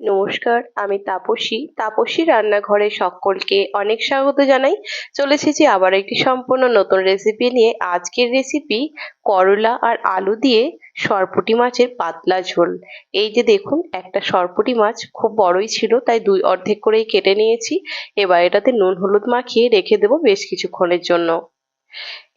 নমস্কার, আমি তাপসী। তাপসী রান্নাঘরে সকলকে অনেক স্বাগত জানাই। চলে এসেছি আবার একটি সম্পূর্ণ নতুন রেসিপি নিয়ে। আজকের রেসিপি করলা আর আলু দিয়ে সরপুঁটি মাছের পাতলা ঝোল। এই যে দেখুন, একটা সরপুঁটি মাছ খুব বড়ই ছিল, তাই দুই অর্ধেক করেই কেটে নিয়েছি। এবার এটাতে নুন হলুদ মাখিয়ে রেখে দেবো বেশ কিছুক্ষণের জন্য।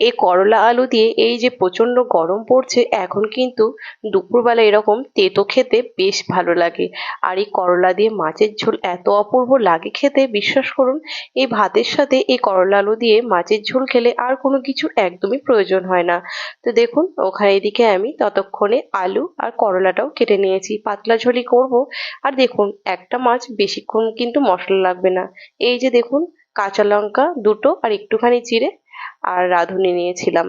এই করলা আলু দিয়ে এই যে প্রচণ্ড গরম পড়ছে, এখন কিন্তু দুপুরবেলা এরকম তেতো খেতে বেশ ভালো লাগে। আর এই করলা দিয়ে মাছের ঝোল এত অপূর্ব লাগে খেতে, বিশ্বাস করুন, এই ভাতের সাথে এই করলা আলু দিয়ে মাছের ঝোল খেলে আর কোনো কিছু একদমই প্রয়োজন হয় না। তো দেখুন, ওখানে এদিকে আমি ততক্ষণে আলু আর করলাটাও কেটে নিয়েছি, পাতলা ঝোলই করব। আর দেখুন, একটা মাছ বেশিক্ষণ কিন্তু মশলা লাগবে না। এই যে দেখুন, কাঁচা লঙ্কা দুটো আর একটুখানি জিরে আর রাঁধুনি নিয়েছিলাম।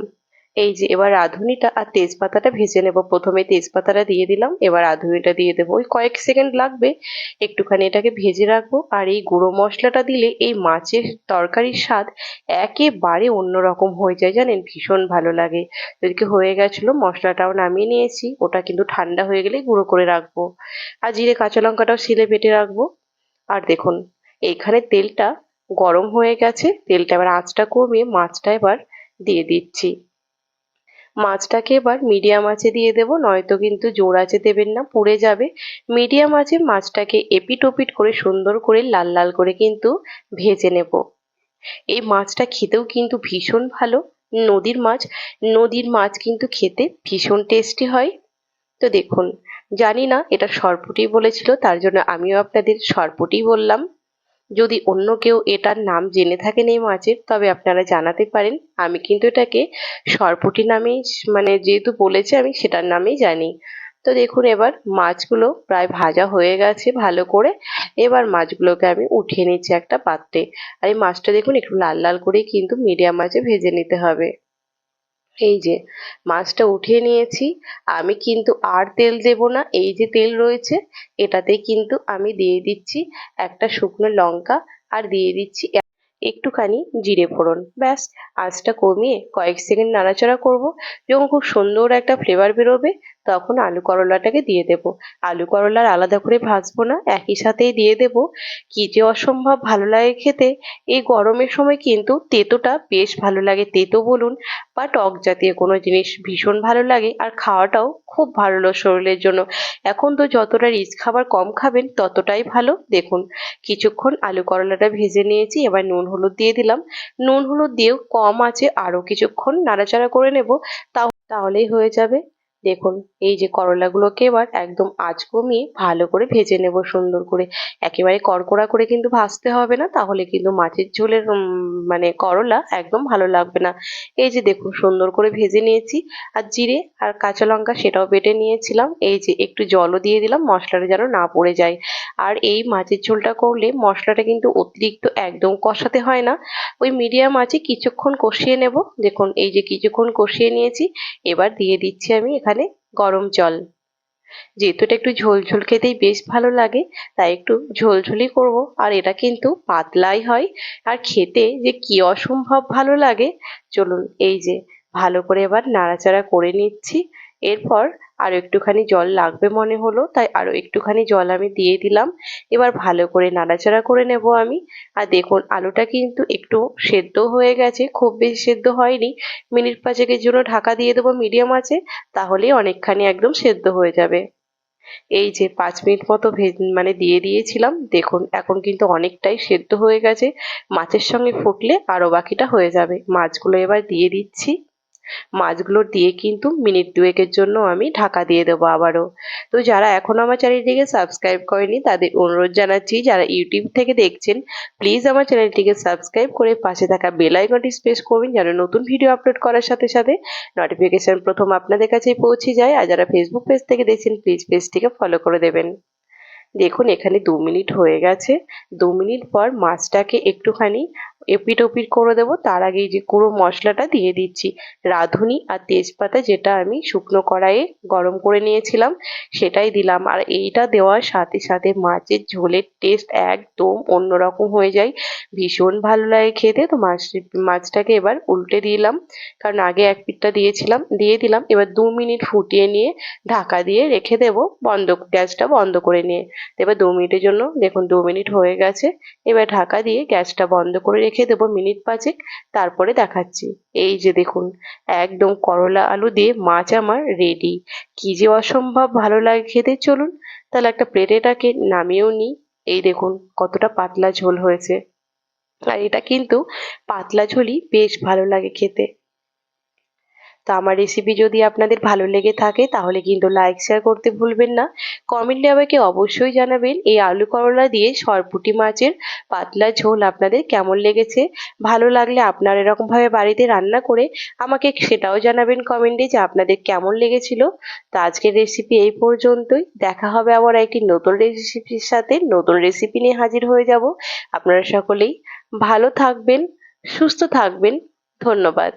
এই যে এবার রাঁধুনিটা আর তেজপাতাটা ভেজে নেব। প্রথমে তেজপাতাটা দিয়ে দিলাম, এবার রাঁধুনিটা দিয়ে দেবো। ওই কয়েক সেকেন্ড লাগবে, একটুখানি এটাকে ভেজে রাখব। আর এই গুঁড়ো মশলাটা দিলে এই মাছের তরকারির স্বাদ একেবারে অন্যরকম হয়ে যায়, জানেন? ভীষণ ভালো লাগে। এদিকে হয়ে গেছিল, মশলাটাও নামিয়ে নিয়েছি। ওটা কিন্তু ঠান্ডা হয়ে গেলে গুঁড়ো করে রাখব। আর জিরে কাঁচা লঙ্কাটাও শিলে বেটে রাখব। আর দেখুন, এইখানে তেলটা গরম হয়ে গেছে, তেলটা এবার আঁচটা কমিয়ে মাছটা এবার দিয়ে দিচ্ছি। মাছটাকে এবার মিডিয়াম আঁচে দিয়ে দেবো, নয়তো কিন্তু জোর আঁচে দেবেন না, পুড়ে যাবে। মিডিয়াম আঁচে মাছটাকে এপিট ওপিট করে সুন্দর করে লাল লাল করে কিন্তু ভেজে নেব। এই মাছটা খেতেও কিন্তু ভীষণ ভালো, নদীর মাছ নদীর মাছ কিন্তু খেতে ভীষণ টেস্টি হয়। তো দেখুন, জানি না এটা সরপুটি বলেছিল, তার জন্য আমিও আপনাদের সরপুটি বললাম। যদি অন্য কেউ এটার নাম জেনে থাকেন এই মাছের, তবে আপনারা জানাতে পারেন। আমি কিন্তু এটাকে সরপুটি নামেই মানে যেহেতু বলেছে আমি সেটার নামেই জানি। তো দেখুন এবার মাছগুলো প্রায় ভাজা হয়ে গেছে ভালো করে। এবার মাছগুলোকে আমি উঠিয়ে নিচ্ছি একটা পাত্রে। আর এই মাছটা দেখুন একটু লাল লাল করে কিন্তু মিডিয়াম মাছে ভেজে নিতে হবে। এই যে, মাছটা উঠিয়ে নিয়েছি। আমি কিন্তু আর তেল দেব না, এই যে তেল রয়েছে এটাতে কিন্তু আমি দিয়ে দিচ্ছি একটা শুকনো লঙ্কা আর দিয়ে দিচ্ছি একটুখানি জিরে ফোড়ন। ব্যাস, আঁচটা কমিয়ে কয়েক সেকেন্ড নাড়াচাড়া করব। যখন খুব সুন্দর একটা ফ্লেভার বেরোবে। তখন আলু করলাটাকে দিয়ে দেব। আলু করলার আলাদা করে ভাজবো না, একই সাথেই দিয়ে দেব। কি যে অসম্ভব ভালো লাগে খেতে। এই গরমের সময় কিন্তু তেঁতোটা বেশ ভালো লাগে। তেঁতো বলুন বা টক জাতীয় কোনো জিনিস ভীষণ ভালো লাগে আর খাওয়াটাও খুব ভালো শরীরের জন্য। এখন তো যতটা রিচ খাবার কম খাবেন ততটাই ভালো। দেখুন, কিছুক্ষণ আলু করলাটা ভেজে নিয়েছি, এবার নুন হলুদ দিয়ে দিলাম। নুন হলুদ দিয়েও কম আছে, আরও কিছুক্ষণ নাড়াচাড়া করে নেব তাহলেই হয়ে যাবে। দেখুন, এই যে করলাগুলোকে এবার একদম আঁচ কমিয়ে ভালো করে ভেজে নেব সুন্দর করে। একেবারে কড়কড়া করে কিন্তু ভাজতে হবে না, তাহলে কিন্তু মাছের ঝোলের মানে করলা একদম ভালো লাগবে না। এই যে দেখুন, সুন্দর করে ভেজে নিয়েছি। আর জিরে আর কাঁচা লঙ্কা সেটাও বেটে নিয়েছিলাম। এই যে একটু জলও দিয়ে দিলাম, মশলাটা যেন না পড়ে যায়। আর এই মাছের ঝোলটা করলে মশলাটা কিন্তু অতিরিক্ত একদম কষাতে হয় না। ওই মিডিয়াম আছে কিছুক্ষণ কষিয়ে নেব। দেখুন, এই যে কিছুক্ষণ কষিয়ে নিয়েছি, এবার দিয়ে দিচ্ছি আমি এখানে গরম জল। যেহেতু এটা একটু ঝোলঝোল ঝোল খেতেই বেশ ভালো লাগে, তাই একটু ঝোল ঝোলই করব। আর এটা কিন্তু পাতলাই হয়। আর খেতে যে কি অসম্ভব ভালো লাগে, চলুন এই যে ভালো করে এবার নাড়াচাড়া করে নিচ্ছি। এরপর আরও একটুখানি জল লাগবে মনে হলো, তাই আরও একটুখানি জল আমি দিয়ে দিলাম। এবার ভালো করে নাড়াচাড়া করে নেব আমি। আর দেখুন, আলুটা কিন্তু একটু সেদ্ধ হয়ে গেছে, খুব বেশি সেদ্ধ হয়নি। মিনিট পাঁচেকের জন্য ঢাকা দিয়ে দেবো মিডিয়াম আছে তাহলেই অনেকখানি একদম সেদ্ধ হয়ে যাবে। এই যে পাঁচ মিনিট মতো মানে দিয়ে দিয়েছিলাম, দেখুন, এখন কিন্তু অনেকটাই সেদ্ধ হয়ে গেছে। মাছের সঙ্গে ফুটলে আরও বাকিটা হয়ে যাবে। মাছগুলো এবার দিয়ে দিচ্ছি। মাছগুলো দিয়ে কিন্তু মিনিট দুয়েকের জন্য আমি ঢাকা দিয়ে দেবো আবারও। তো যারা এখনও আমার চ্যানেলটিকে সাবস্ক্রাইব করেনি, তাদের অনুরোধ জানাচ্ছি, যারা ইউটিউব থেকে দেখছেন, প্লিজ আমার চ্যানেলটিকে সাবস্ক্রাইব করে পাশে থাকা বেল আইকনটি প্রেস করবেন, যেন নতুন ভিডিও আপলোড করার সাথে সাথে নোটিফিকেশান প্রথম আপনাদের কাছেই পৌঁছে যায়, আর যারা ফেসবুক পেজ থেকে দেখছেন প্লিজ পেজটিকে ফলো করে দেবেন। দেখুন, এখানে দু মিনিট হয়ে গেছে। দু মিনিট পর মাছটাকে একটুখানি এপিট ওপিট করে দেবো। তার আগে এই যে গুঁড়ো মশলাটা দিয়ে দিচ্ছি। রাঁধুনি আর তেজপাতা যেটা আমি শুকনো কড়াইয়ে গরম করে নিয়েছিলাম, সেটাই দিলাম। আর এইটা দেওয়ার সাথে সাথে মাছের ঝোলের টেস্ট একদম অন্যরকম হয়ে যায়। ভীষণ ভালো লাগে খেতে। তো মাছ, মাছটাকে এবার উল্টে দিলাম। কারণ আগে এক পিঠটা দিয়েছিলাম, দিয়ে দিলাম। এবার দু মিনিট ফুটিয়ে নিয়ে ঢাকা দিয়ে রেখে দেব। বন্ধ, গ্যাসটা বন্ধ করে নিয়ে। এবার দু মিনিটের জন্য দেখুন, দু মিনিট হয়ে গেছে। এবার ঢাকা দিয়ে গ্যাসটা বন্ধ করে রেখে দেবো মিনিট পাঁচেক, তারপরে দেখাচ্ছি। এই যে দেখুন, একদম করলা আলু দিয়ে মাছ আমার রেডি কি যে অসম্ভব ভালো লাগে খেতে, চলুন তাহলে একটা প্লেটে এটাকে নামিয়েও নিই। এই দেখুন, কতটা পাতলা ঝোল হয়েছে। আর এটা কিন্তু পাতলা ঝোলই বেশ ভালো লাগে খেতে। তো আমার রেসিপি যদি আপনাদের ভালো লেগে থাকে, তাহলে কিন্তু লাইক শেয়ার করতে ভুলবেন না। কমেন্টে আমাকে অবশ্যই জানাবেন এই আলু করলা দিয়ে সরপুটি মাছের পাতলা ঝোল আপনাদের কেমন লেগেছে। ভালো লাগলে আপনারা এরকমভাবে বাড়িতে রান্না করে আমাকে সেটাও জানাবেন কমেন্টে যে আপনাদের কেমন লেগেছিল। তো আজকের রেসিপি এই পর্যন্তই। দেখা হবে আবার একটি নতুন রেসিপির সাথে। নতুন রেসিপি নিয়ে হাজির হয়ে যাব। আপনারা সকলেই ভালো থাকবেন, সুস্থ থাকবেন। ধন্যবাদ।